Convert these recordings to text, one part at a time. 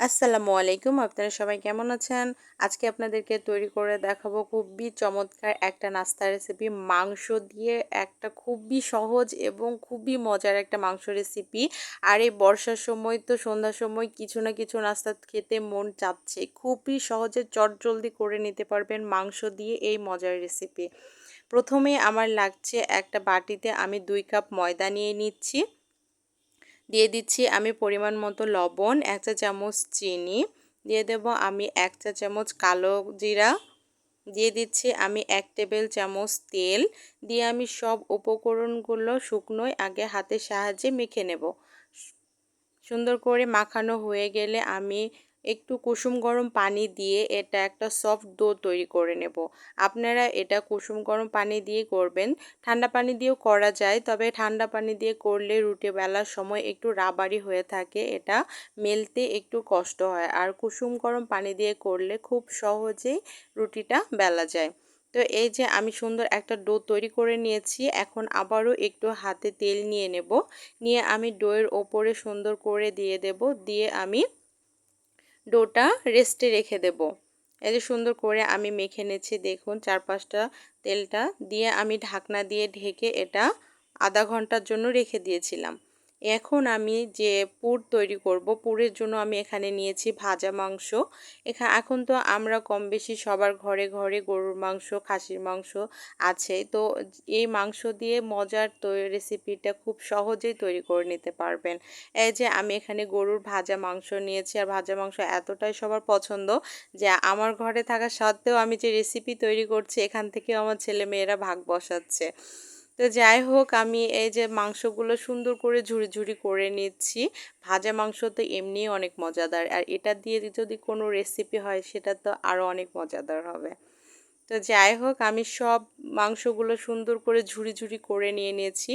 আসসালামু আলাইকুম, আপনারা সবাই কেমন আছেন? আজকে আপনাদেরকে তৈরি করে দেখাবো খুবই চমৎকার একটা নাস্তা রেসিপি মাংস দিয়ে একটা খুবই সহজ এবং খুবই মজার একটা মাংস রেসিপি আর এই বর্ষার সময় তো সন্ধ্যার সময় কিছু না কিছু নাস্তা খেতে মন চাচ্ছে। খুবই সহজে চটজলদি করে নিতে পারবেন মাংস দিয়ে এই মজার রেসিপি প্রথমে আমার লাগছে একটা বাটিতে আমি দুই কাপ ময়দা নিয়ে নিচ্ছি। দিয়ে দিচ্ছি আমি পরিমাণ মতো লবণ, এক চা চামচ চিনি, দিয়ে দেব আমি এক চা চামচ কালো জিরা, দিয়ে দিচ্ছি আমি এক টেবিল চামচ তেল, দিয়ে আমি সব উপকরণগুলো শুকনোয় আগে হাতের সাহায্যে মেখে নেব। সুন্দর করে মাখানো হয়ে গেলে আমি একটু কুসুম গরম পানি দিয়ে এটা একটা সফট ডো তৈরি করে নেব। আপনারা এটা কুসুম গরম পানি দিয়ে করবেন। ঠান্ডা পানি দিয়েও করা যায়, তবে ঠান্ডা পানি দিয়ে করলে রুটি বেলার সময় একটু রাবারি হয়ে থাকে, এটা মেলতে একটু কষ্ট হয়। আর কুসুম গরম পানি দিয়ে করলে খুব সহজেই রুটিটা বেলা যায়। তো এই যে আমি সুন্দর একটা ডো তৈরি করে নিয়েছি, এখন আবারও একটু হাতে তেল নিয়ে নেব। নিয়ে আমি ডোয়ের ওপরে সুন্দর করে দিয়ে দেব। দিয়ে আমি ডোটা রেস্টে রেখে দেব। এই যে সুন্দর করে আমি মেখে নেছি দেখুন চার পাঁচটা তেলটা দিয়ে আমি ঢাকনা দিয়ে ঢেকে এটা আধা ঘণ্টার জন্য রেখে দিয়েছিলাম। এখন আমি যে পুর তৈরি করব, পুরের জন্য আমি এখানে নিয়েছি ভাজা মাংস। এখানে এখন তো আমরা কম বেশি সবার ঘরে ঘরে গরুর মাংস, খাসির মাংস আছে। তো এই মাংস দিয়ে মজার রেসিপিটা খুব সহজেই তৈরি করে নিতে পারবেন। এই যে আমি এখানে গরুর ভাজা মাংস নিয়েছি, আর ভাজা মাংস এতটাই সবার পছন্দ যে আমার ঘরে থাকা সত্ত্বেও আমি যে রেসিপি তৈরি করছি, এখান থেকে আমার ছেলে মেয়েরা ভাগ বসাচ্ছে। তো যাই হোক, আমি এই যে মাংসগুলো সুন্দর করে ঝুড়ি ঝুড়ি করে নিচ্ছি। ভাজা মাংস তো এমনিই অনেক মজাদার। আর এটা দিয়ে যদি কোনো রেসিপি হয়, সেটা তো আরও অনেক মজাদার হবে। তো যাই হোক, আমি সব মাংসগুলো সুন্দর করে ঝুড়ি ঝুড়ি করে নিয়ে নিয়েছি।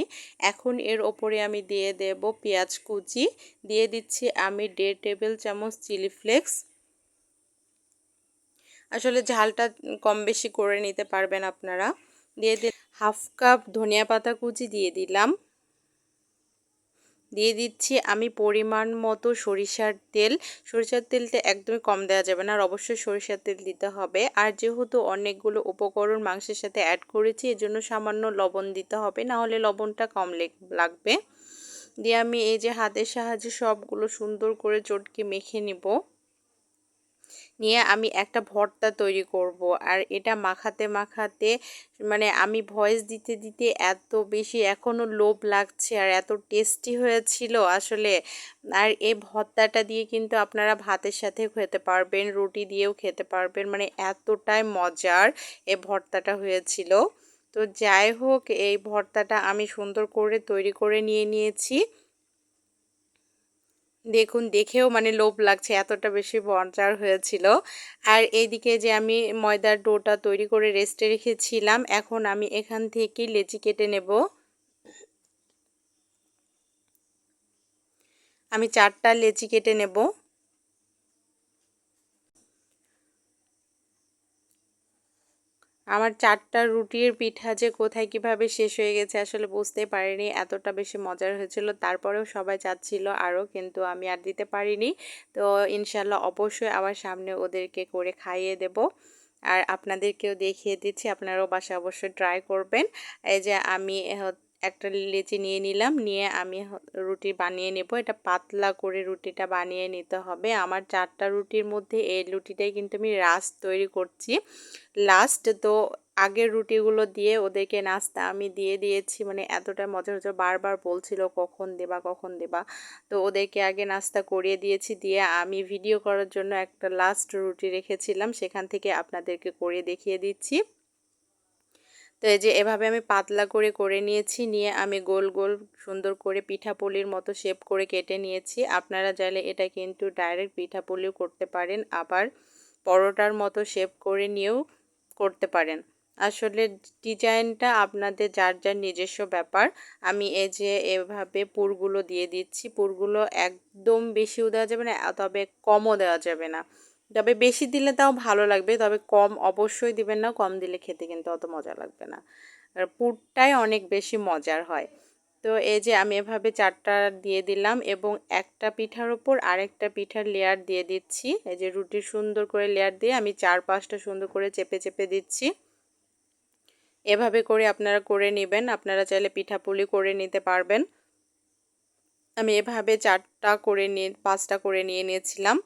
এখন এর ওপরে আমি দিয়ে দেব পেঁয়াজ কুচি। দিয়ে দিচ্ছি আমি দেড় টেবিল চামচ চিলি ফ্লেক্স। আসলে ঝালটা কম বেশি করে নিতে পারবেন আপনারা। দিয়ে দিন হাফ কাপ ধনিয়া পাতা কুচি দিয়ে দিলাম। দিয়ে দিচ্ছি আমি পরিমাণ মতো সরিষার তেল। সরিষার তেলটা একদমই কম দেওয়া যাবে না আর অবশ্যই সরিষার তেল দিতে হবে। আর যেহেতু অনেকগুলো উপকরণ মাংসের সাথে অ্যাড করেছি, এজন্য সামান্য লবণ দিতে হবে না হলে লবণটা কম লাগবে। দিয়ে আমি এই যে হাতের সাহায্যে সবগুলো সুন্দর করে চটকে মেখে নিব। নিয়ে আমি একটা ভর্তা তৈরি করব। আর এটা মাখাতে মাখাতে মানে আমি ভয়েস দিতে দিতে এত বেশি এখনও লোভ লাগছে আর এত টেস্টি হয়েছিল আসলে। আর এই ভর্তাটা দিয়ে কিন্তু আপনারা ভাতের সাথে খেতে পারবেন, রুটি দিয়েও খেতে পারবেন। মানে এতটাই মজার এই ভর্তাটা হয়েছিল। তো যাই হোক, এই ভর্তাটা আমি সুন্দর করে তৈরি করে নিয়ে নিয়েছি। দেখুন, দেখেও মানে লোভ লাগছে, এতটা বেশি মজার হয়েছিল। আর এইদিকে যে আমি ময়দার ডোটা তৈরি করে রেস্টে রেখেছিলাম, এখন আমি এখান থেকে লেচি কেটে নেব। আমি চারটা লেচি কেটে নেব। আমার চারটা রুটির পিঠা যে কোথায় কীভাবে শেষ হয়ে গেছে আসলে বুঝতে পারিনি, এতটা বেশি মজার হয়েছিল। তারপরেও সবাই চাচ্ছিল আরও, কিন্তু আমি আর দিতে পারিনি। তো ইনশাল্লাহ অবশ্যই আবার সামনে ওদেরকে করে খাইয়ে দেব। আর আপনাদেরকেও দেখিয়ে দিচ্ছি, আপনারাও বাসা অবশ্যই ট্রাই করবেন। এই যে আমি একটা লেচি নিয়ে নিলাম, নিয়ে আমি রুটি বানিয়ে নেব। এটা পাতলা করে রুটিটা বানিয়ে নিতে হবে। আমার চারটা রুটির মধ্যে এই রুটিটাই কিন্তু আমি রাস্ট তৈরি করছি। লাস্ট তো আগের রুটিগুলো দিয়ে ওদেরকে নাস্তা আমি দিয়ে দিয়েছি। মানে এতটা মজা হচ্ছে বারবার বলছিল, কখন দেবা কখন দেবা? তো ওদেরকে আগে নাস্তা করিয়ে দিয়েছি। দিয়ে আমি ভিডিও করার জন্য একটা লাস্ট রুটি রেখেছিলাম। সেখান থেকে আপনাদেরকে করে দেখিয়ে দিচ্ছি। তো এই যে এভাবে আমি পাতলা করে করে নিয়েছি। নিয়ে আমি গোল গোল সুন্দর করে পিঠাপুলির মতো শেপ করে কেটে নিয়েছি। আপনারা চাইলে এটা কিন্তু ডাইরেক্ট পিঠাপুলিও করতে পারেন। আবার পরোটার মতো শেপ করে নিয়েও করতে পারেন। আসলে ডিজাইনটা আপনাদের যার যার নিজস্ব ব্যাপার। আমি এই যে এভাবে পুরগুলো দিয়ে দিচ্ছি। পুরগুলো একদম বেশিও দেওয়া যাবে না, তবে কমও দেওয়া যাবে না। তবে বেশি দিলে তাও ভালো লাগবে। তবে কম অবশ্যই দিবেন না, কম দিলে খেতে কিন্তু অত মজা লাগবে না। আর পুরটাই অনেক বেশি মজার হয়। তো এই যে আমি এভাবে চারটা দিয়ে দিলাম এবং একটা পিঠার ওপর আরেকটা পিঠার লেয়ার দিয়ে দিচ্ছি। এই যে রুটি সুন্দর করে লেয়ার দিয়ে আমি চার পাঁচটা সুন্দর করে চেপে চেপে দিচ্ছি। এভাবে করে আপনারা করে নেবেন। আপনারা চাইলে পিঠাপুলি করে নিতে পারবেন। আমি এভাবে চারটা করে নিয়ে, পাঁচটা করে নিয়ে নিয়েছিলাম।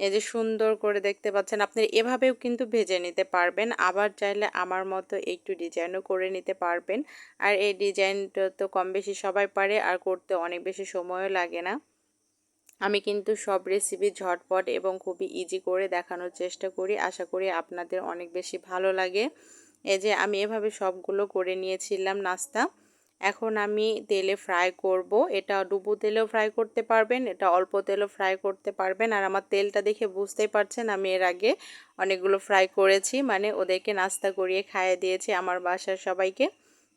এই যে সুন্দর করে দেখতে পাচ্ছেন আপনি এভাবেও কিন্তু ভেজে নিতে পারবেন। আবার চাইলে আমার মতো একটু ডিজাইনও করে নিতে পারবেন। আর এই ডিজাইনটা তো কম বেশি সবাই পারে, আর করতে অনেক বেশি সময়ও লাগে না। আমি কিন্তু সব রেসিপি ঝটপট এবং খুবই ইজি করে দেখানোর চেষ্টা করি। আশা করি আপনাদের অনেক বেশি ভালো লাগে। এই যে আমি এভাবে সবগুলো করে নিয়েছিলাম নাস্তা। এখন আমি তেলে ফ্রাই করব। এটা ডুবো তেলেও ফ্রাই করতে পারবেন, এটা অল্প তেলেও ফ্রাই করতে পারবেন। আর আমার তেলটা দেখে বুঝতেই পারছেন, আমি এর আগে অনেকগুলো ফ্রাই করেছি। মানে ওদেরকে নাস্তা করিয়ে খাইয়ে দিয়েছি আমার বাসার সবাইকে।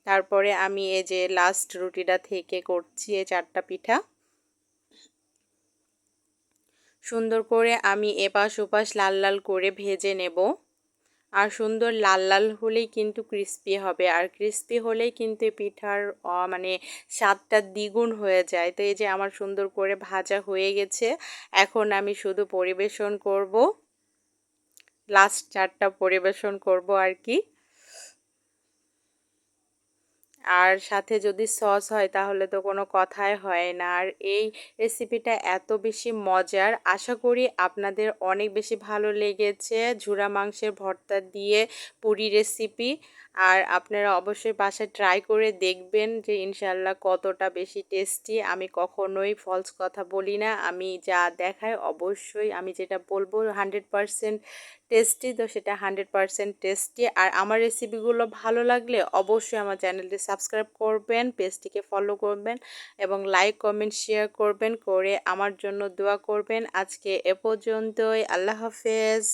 তারপরে আমি এই যে লাস্ট রুটিটা থেকে করছি, এই চারটা পিঠা। সুন্দর করে আমি এপাশ ওপাশ লাল লাল করে ভেজে নেব। আর সুন্দর লাল লাল হলেই কিন্তু ক্রিস্পি হবে। আর ক্রিস্পি হলেই কিন্তু পিঠার মানে স্বাদটা দ্বিগুণ হয়ে যায়। তো এই যে আমার সুন্দর করে ভাজা হয়ে গেছে, এখন আমি শুধু পরিবেশন করব। লাস্ট চারটা পরিবেশন করব আর কি। আর সাথে যদি সস হয় তাহলে তো কোনো কথাই হয় না। আর এই রেসিপিটা এত বেশি মজার, আশা করি আপনাদের অনেক বেশি ভালো লেগেছে। ঝুরা মাংসের ভর্তা দিয়ে পুরি রেসিপি আর আপনারা অবশ্যই বাসায় ট্রাই করে দেখবেন যে ইনশাল্লাহ কতটা বেশি টেস্টি আমি কখনোই ফলস কথা বলি না। আমি যা দেখাই অবশ্যই আমি যেটা বলব হান্ড্রেড পারসেন্ট টেস্টি তো সেটা হান্ড্রেড পারসেন্ট টেস্টি আর আমার রেসিপিগুলো ভালো লাগলে অবশ্যই আমার চ্যানেলটি সাবস্ক্রাইব করবেন পেজটিকে ফলো করবেন এবং লাইক কমেন্ট শেয়ার করবেন, করে আমার জন্য দোয়া করবেন। আজকে এ পর্যন্তই। আল্লাহ হাফেজ।